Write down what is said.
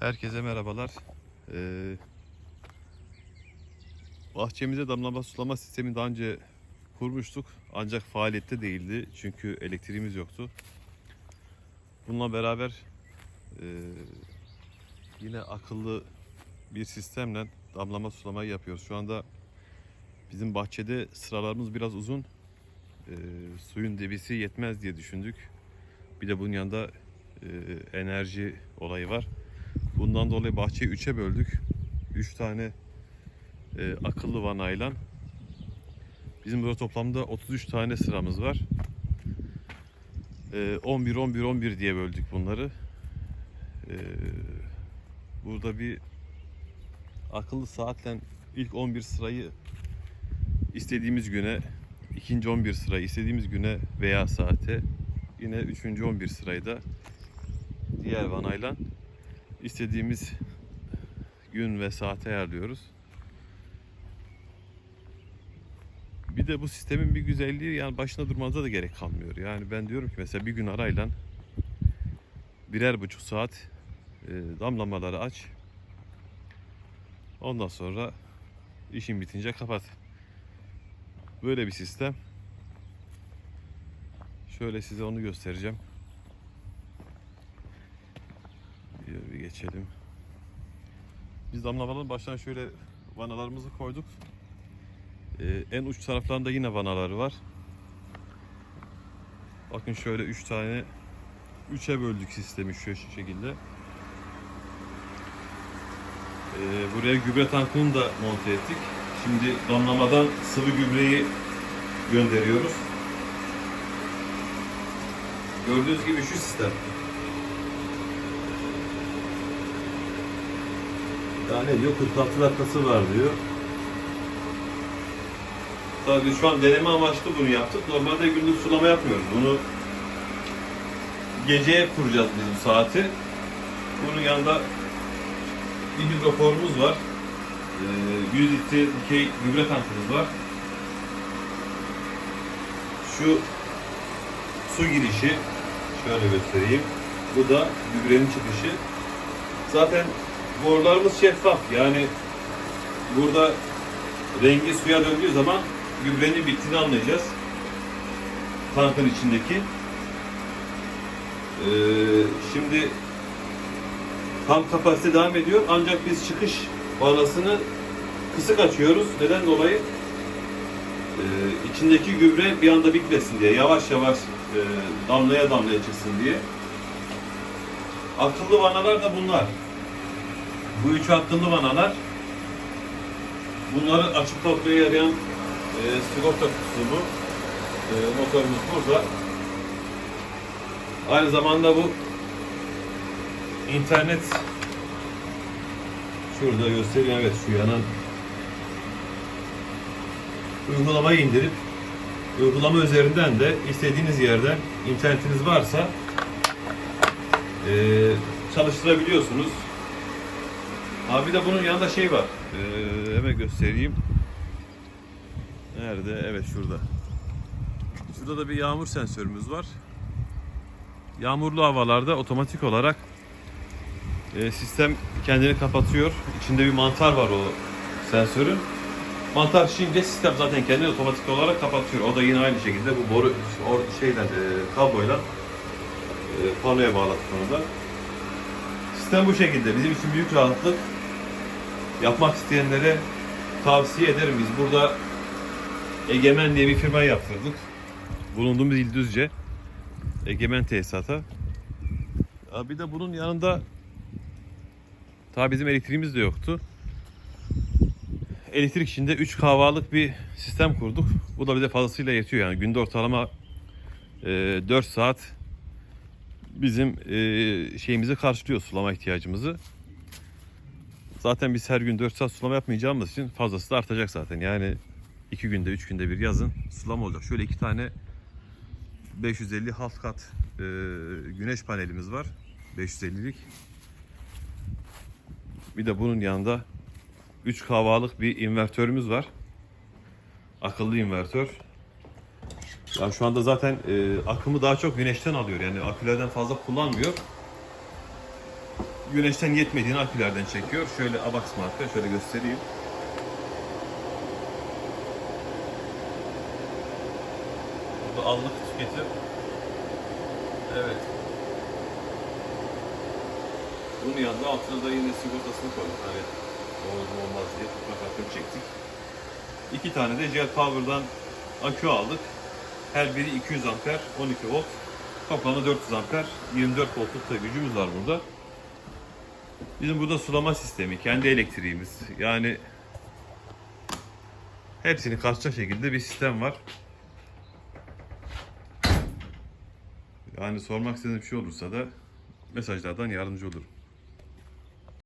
Herkese merhabalar. Ee, bahçemize damlama sulama sistemi daha önce kurmuştuk. Ancak faaliyette değildi. Çünkü elektriğimiz yoktu. Bununla beraber e, yine akıllı bir sistemle damlama sulamayı yapıyoruz. Şu anda bizim bahçede sıralarımız biraz uzun. Ee, suyun debisi yetmez diye düşündük. Bir de bunun yanında e, enerji olayı var. Bundan dolayı bahçeyi üçe böldük. Üç tane e, akıllı vanayla. Bizim burada toplamda 33 tane sıramız var. E, 11 11 11 diye böldük bunları. E, burada bir akıllı saatle ilk 11 sırayı istediğimiz güne, ikinci 11 sırayı istediğimiz güne veya saate, yine üçüncü 11 sırayı da diğer vanayla istediğimiz gün ve saate ayarlıyoruz. Bir de bu sistemin bir güzelliği yani başına durmanıza da gerek kalmıyor. Yani ben diyorum ki mesela bir gün arayla birer buçuk saat e, damlamaları aç. Ondan sonra işin bitince kapat. Böyle bir sistem. Şöyle size onu göstereceğim. Bir, bir geçelim. Biz damlamaların baştan şöyle vanalarımızı koyduk. Ee, en uç taraflarında yine vanaları var. Bakın şöyle 3 tane 3'e böldük sistemi şu, şu şekilde. Ee, buraya gübre tankını da monte ettik. Şimdi damlamadan sıvı gübreyi gönderiyoruz. Gördüğünüz gibi şu sistem. Ya ne diyor? 46 dakikası var diyor. Tabii şu an deneme amaçlı bunu yaptık. Normalde gündüz sulama yapmıyoruz. Bunu geceye kuracağız biz bu saati. Bunun yanında bir hidroforumuz var. Ee, 100 litre dikey gübre tankımız var. Şu su girişi şöyle göstereyim. Bu da gübrenin çıkışı. Zaten borularımız şeffaf. Yani burada rengi suya döndüğü zaman gübrenin bittiğini anlayacağız. Tankın içindeki. Ee, şimdi tam kapasite devam ediyor. Ancak biz çıkış bağlasını kısık açıyoruz. Neden dolayı? Ee, içindeki gübre bir anda bitmesin diye. Yavaş yavaş e, damlaya damlaya çıksın diye. Akıllı vanalar da bunlar. Bu üç akıllı vanalar bunları açıp kapıya yarayan e, sigorta kutusu bu. E, motorumuz burada. Aynı zamanda bu internet şurada göstereyim evet şu yanan uygulamayı indirip uygulama üzerinden de istediğiniz yerden internetiniz varsa e, çalıştırabiliyorsunuz. Abi de bunun yanında şey var. Ee, hemen göstereyim. Nerede? Evet şurada. Şurada da bir yağmur sensörümüz var. Yağmurlu havalarda otomatik olarak e, sistem kendini kapatıyor. İçinde bir mantar var o sensörün. Mantar şişince sistem zaten kendini otomatik olarak kapatıyor. O da yine aynı şekilde bu boru or, şeyle e, kabloyla e, panoya bağladık onu da. Sistem bu şekilde. Bizim için büyük rahatlık. Yapmak isteyenlere tavsiye ederim. Biz burada Egemen diye bir firma yaptırdık. Bulunduğumuz il Düzce. Egemen tesisata. Bir de bunun yanında tabi bizim elektriğimiz de yoktu. Elektrik içinde 3 kahvalık bir sistem kurduk. Bu da bize fazlasıyla yetiyor yani. Günde ortalama e, 4 saat bizim e, şeyimizi karşılıyor sulama ihtiyacımızı. Zaten biz her gün 4 saat sulama yapmayacağımız için fazlası da artacak zaten. Yani 2 günde 3 günde bir yazın sulama olacak. Şöyle iki tane 550 half kat e, güneş panelimiz var. 550'lik. Bir de bunun yanında 3 kahvalık bir invertörümüz var. Akıllı invertör. Yani şu anda zaten e, akımı daha çok güneşten alıyor. Yani akülerden fazla kullanmıyor. Güneşten yetmediğini akülerden çekiyor. Şöyle Abax marka şöyle göstereyim. Burada anlık tüketim. Evet. Bunun yanında altına da yine sigortasını koyduk. Hani olur olmaz diye tutmak hakkını çektik. İki tane de Jet Power'dan akü aldık. Her biri 200 amper, 12 volt. Toplamda 400 amper, 24 voltluk da gücümüz var burada. Bizim burada sulama sistemi, kendi elektriğimiz. Yani hepsini kapsayacak şekilde bir sistem var. Yani sormak istediğiniz bir şey olursa da mesajlardan yardımcı olurum.